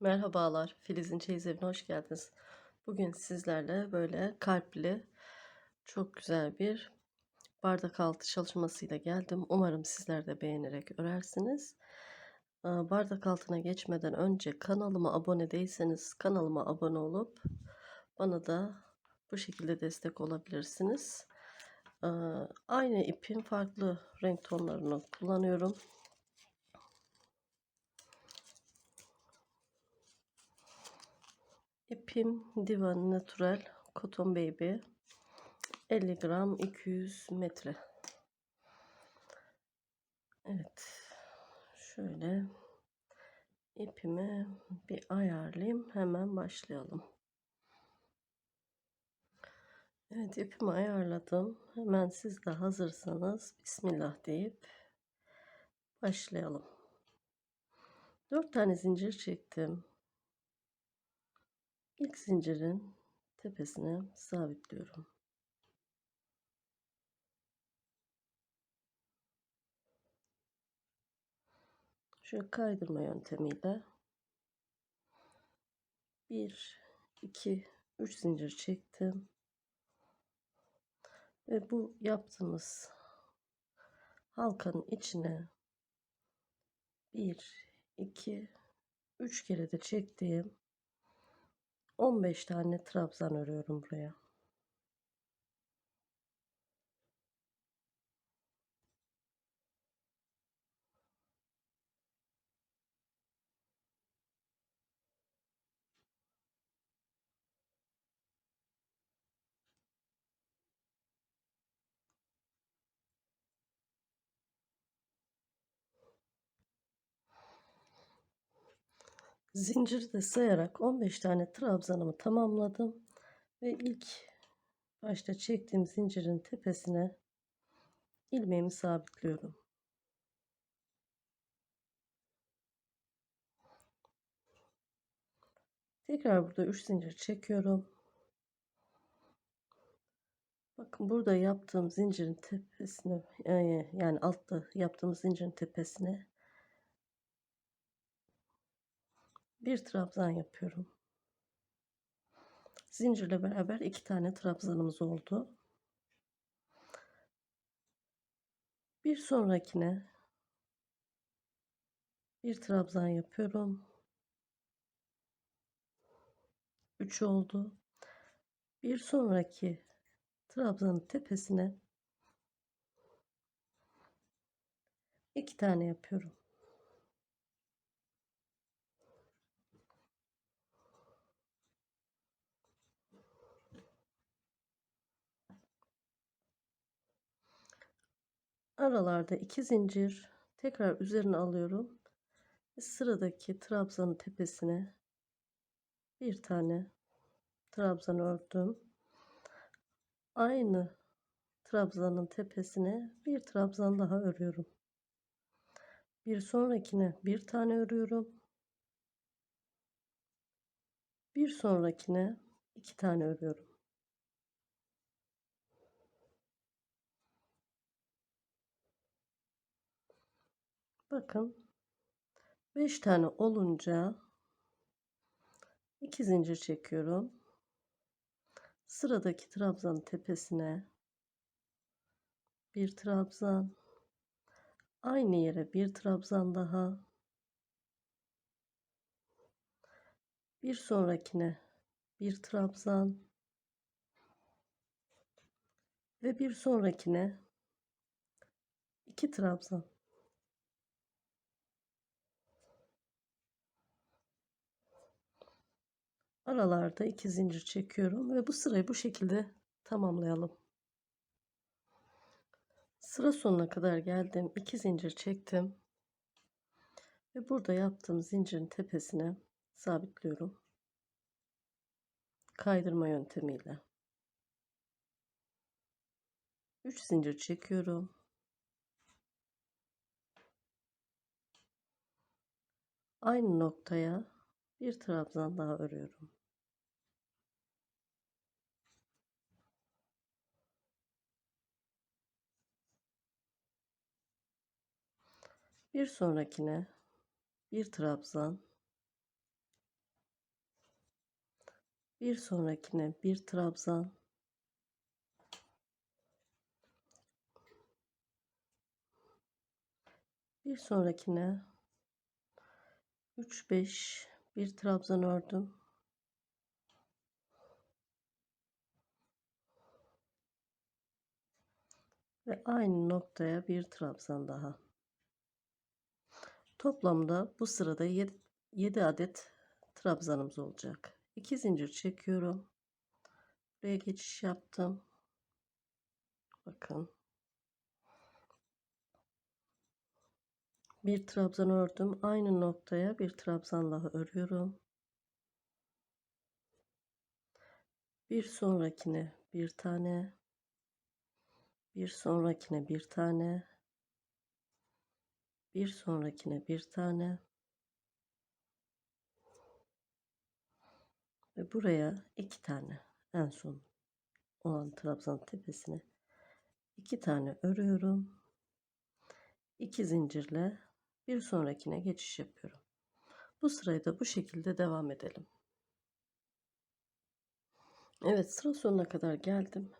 Merhabalar, Filiz'in Çeyiz Evi'ne hoş geldiniz. Bugün sizlerle böyle kalpli, çok güzel bir bardak altı çalışmasıyla geldim. Umarım sizler de beğenerek örersiniz. Aa, Bardak altına geçmeden önce kanalıma abone değilseniz kanalıma abone olup bana da bu şekilde destek olabilirsiniz. Aa, Aynı ipin farklı renk tonlarını kullanıyorum. İpim Diva Natural Cotton Baby 50 gram 200 metre. Evet. Şöyle ipimi bir ayarlayayım. Hemen başlayalım. Evet ipimi ayarladım. Hemen siz de hazırsanız Bismillah deyip başlayalım. 4 tane zincir çektim. İlk zincirin tepesine sabitliyorum. Şöyle kaydırma yöntemiyle 1 2 3 zincir çektim. Ve bu yaptığımız halkanın içine 1 2 3 kere de çektiğim 15 tane trabzan örüyorum buraya. Zinciri de sayarak 15 tane trabzanımı tamamladım ve ilk başta çektiğim zincirin tepesine ilmeğimi sabitliyorum. Tekrar burada 3 zincir çekiyorum. Bakın burada yaptığım zincirin tepesine yani, altta yaptığım zincirin tepesine bir trabzan yapıyorum. Zincirle beraber iki tane trabzanımız oldu. Bir sonrakine bir trabzan yapıyorum. 3 oldu. Bir sonraki trabzanın tepesine iki tane yapıyorum. Aralarda iki zincir tekrar üzerine alıyorum. Sıradaki trabzanın tepesine bir tane trabzan ördüm. Aynı trabzanın tepesine bir trabzan daha örüyorum. Bir sonrakine bir tane örüyorum. Bir sonrakine iki tane örüyorum. Bakın 5 tane olunca 2 zincir çekiyorum. Sıradaki trabzanın tepesine bir trabzan aynı yere bir trabzan daha bir sonrakine bir trabzan ve bir sonrakine iki trabzan aralarda iki zincir çekiyorum ve bu sırayı bu şekilde tamamlayalım. Sıra sonuna kadar geldim. iki zincir çektim. Ve burada yaptığım zincirin tepesine sabitliyorum. Kaydırma yöntemiyle. 3 zincir çekiyorum. Aynı noktaya bir trabzan daha örüyorum. Bir sonrakine bir trabzan Bir sonrakine bir trabzan. Bir sonrakine 3 5 bir trabzan ördüm. Ve aynı noktaya bir trabzan daha. Toplamda bu sırada 7, adet trabzanımız olacak. 2 zincir çekiyorum. Buraya geçiş yaptım. Bakın. Bir trabzan ördüm. Aynı noktaya bir trabzan daha örüyorum. Bir sonrakine bir tane. Bir sonrakine bir tane. Bir sonrakine bir tane. Ve buraya iki tane en son olan trabzan tepesine iki tane örüyorum. İki zincirle bir sonrakine geçiş yapıyorum. Bu sırayı da bu şekilde devam edelim. Evet sıra sonuna kadar geldim.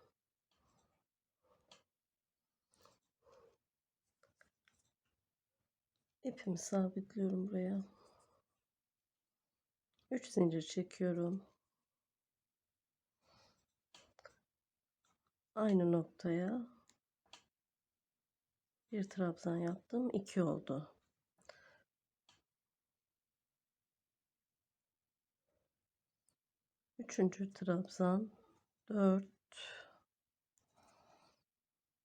İpimi sabitliyorum buraya. 3 zincir çekiyorum. Aynı noktaya bir trabzan yaptım. 2 oldu. Üçüncü trabzan 4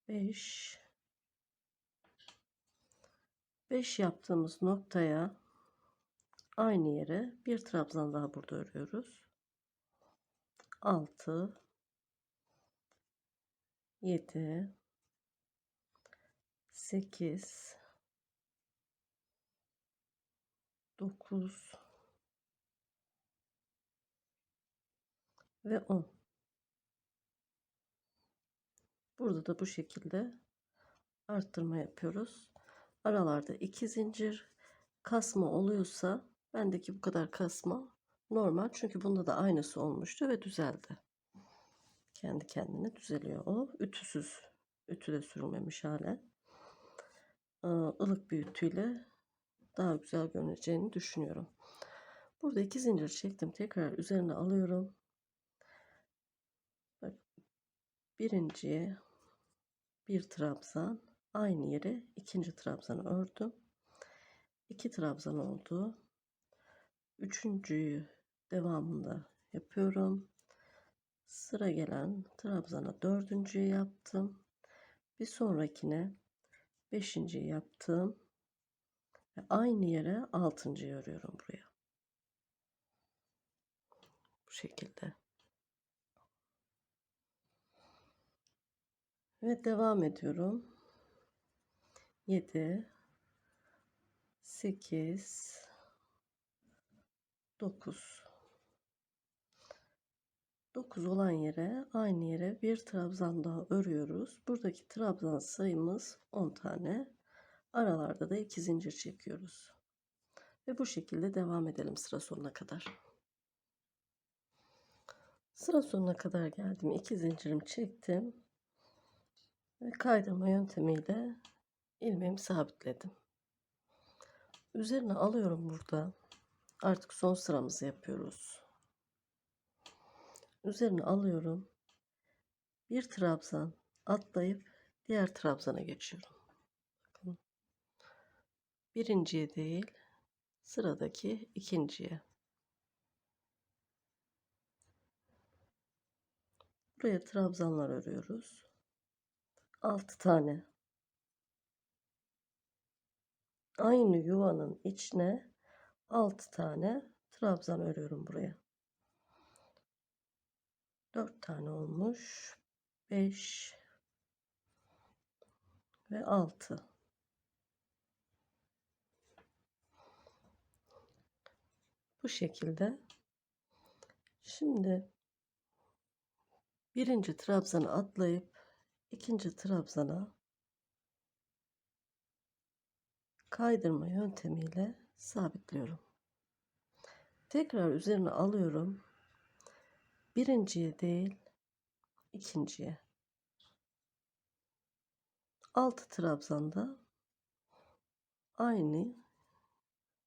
5 5 yaptığımız noktaya aynı yere bir trabzan daha burada örüyoruz. 6 7 8 9 ve 10 burada da bu şekilde arttırma yapıyoruz aralarda iki zincir kasma oluyorsa bendeki bu kadar kasma normal. Çünkü bunda da aynısı olmuştu ve düzeldi. Kendi kendine düzeliyor. O ütüsüz ütü de sürülmemiş hale. Ilık bir ütüyle daha güzel görüneceğini düşünüyorum. Burada iki zincir çektim. Tekrar üzerine alıyorum. Birinciye bir trabzan aynı yere ikinci trabzanı ördüm. İki trabzan oldu. Üçüncüyü devamında yapıyorum. Sıra gelen trabzana dördüncüyü yaptım. Bir sonrakine beşinciyi yaptım. Ve aynı yere altıncıyı örüyorum buraya. Bu şekilde. Ve devam ediyorum. 7 8 9 9 olan yere aynı yere bir trabzan daha örüyoruz. Buradaki trabzan sayımız 10 tane. Aralarda da 2 zincir çekiyoruz. Ve bu şekilde devam edelim sıra sonuna kadar. Sıra sonuna kadar geldim. 2 zincirimi çektim. Ve kaydırma yöntemiyle ilmeğimi sabitledim. Üzerine alıyorum burada. Artık son sıramızı yapıyoruz. Üzerine alıyorum. Bir trabzan atlayıp diğer trabzana geçiyorum. Birinciye değil, sıradaki ikinciye. Buraya trabzanlar örüyoruz. 6 tane aynı yuvanın içine 6 tane trabzan örüyorum buraya. 4 tane olmuş. 5 ve 6. Bu şekilde. Şimdi birinci trabzanı atlayıp ikinci trabzana kaydırma yöntemiyle sabitliyorum. Tekrar üzerine alıyorum. birinciye değil ikinciye. 6 trabzanda aynı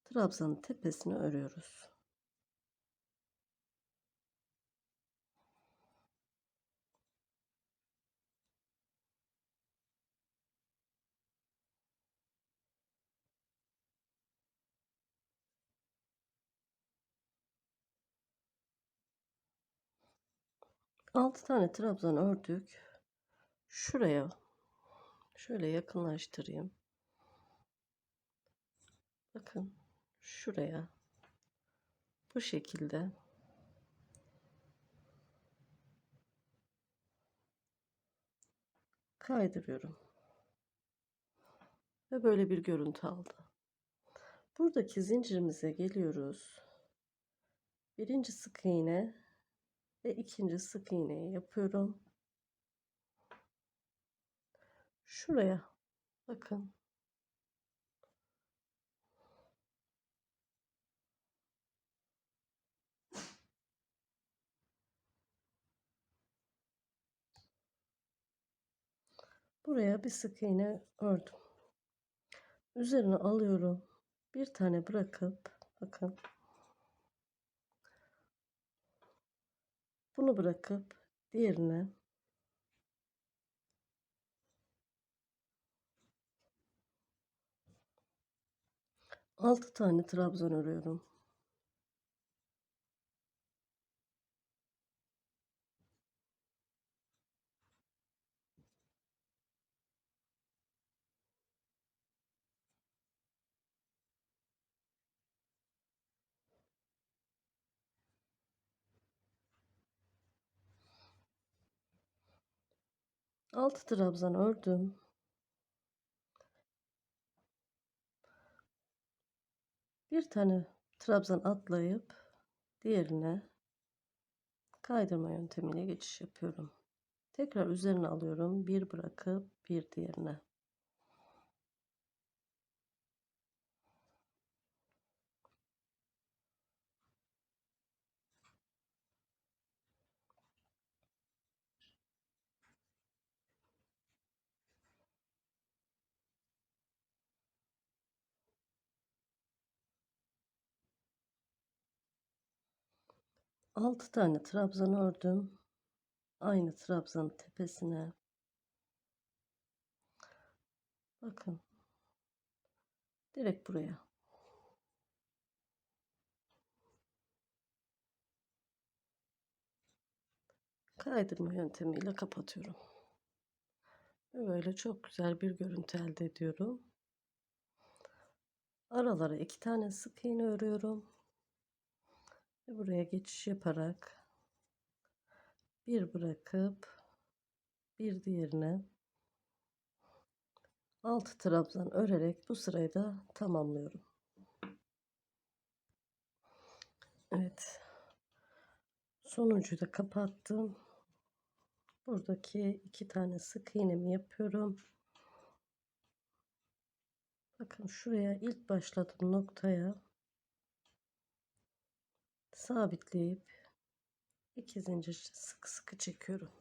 trabzanın tepesini örüyoruz. Altı tane trabzan ördük. Şuraya şöyle yakınlaştırayım. Bakın şuraya bu şekilde kaydırıyorum. Ve böyle bir görüntü aldı. Buradaki zincirimize geliyoruz. Birinci sık iğne ve ikinci sık iğneyi yapıyorum. Şuraya bakın. Buraya bir sık iğne ördüm. Üzerine alıyorum. Bir tane bırakıp bakın. Bunu bırakıp diğerine altı tane trabzan örüyorum. Altı trabzan ördüm. Bir tane trabzan atlayıp diğerine kaydırma yöntemiyle geçiş yapıyorum. Tekrar üzerine alıyorum. Bir bırakıp bir diğerine. Altı tane trabzan ördüm. Aynı trabzanın tepesine. Bakın. Direkt buraya. Kaydırma yöntemiyle kapatıyorum. Böyle çok güzel bir görüntü elde ediyorum. Aralara iki tane sık iğne örüyorum. Ve buraya geçiş yaparak bir bırakıp bir diğerine 6 trabzan örerek bu sırayı da tamamlıyorum. Evet. Sonuncuyu da kapattım. Buradaki iki tane sık iğnemi yapıyorum. Bakın şuraya ilk başladığım noktaya sabitleyip iki zincir sık sıkı çekiyorum.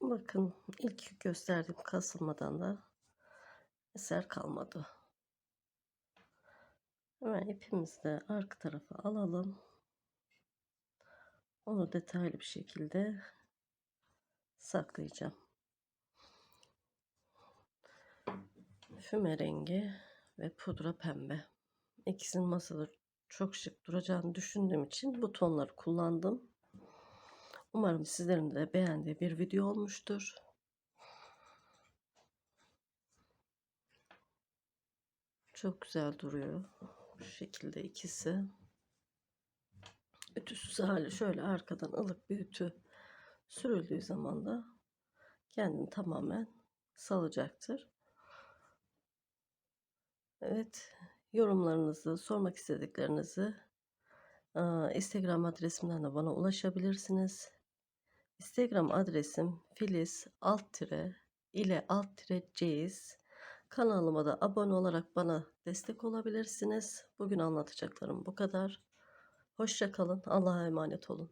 Bakın ilk gösterdiğim kasılmadan da eser kalmadı. Hemen ipimizi de arka tarafa alalım. Onu detaylı bir şekilde saklayacağım. Füme rengi ve pudra pembe. İkisinin masada çok şık duracağını düşündüğüm için bu tonları kullandım. Umarım sizlerin de beğendiği bir video olmuştur. Çok güzel duruyor. Bu şekilde ikisi. Ütüsüz hali şöyle arkadan ılık bir ütü sürüldüğü zaman da kendini tamamen salacaktır. Evet, yorumlarınızı, sormak istediklerinizi Instagram adresimden de bana ulaşabilirsiniz. Instagram adresim filiz alt tire ile alt tire ceyiz. Kanalıma da abone olarak bana destek olabilirsiniz. Bugün anlatacaklarım bu kadar. Hoşça kalın. Allah'a emanet olun.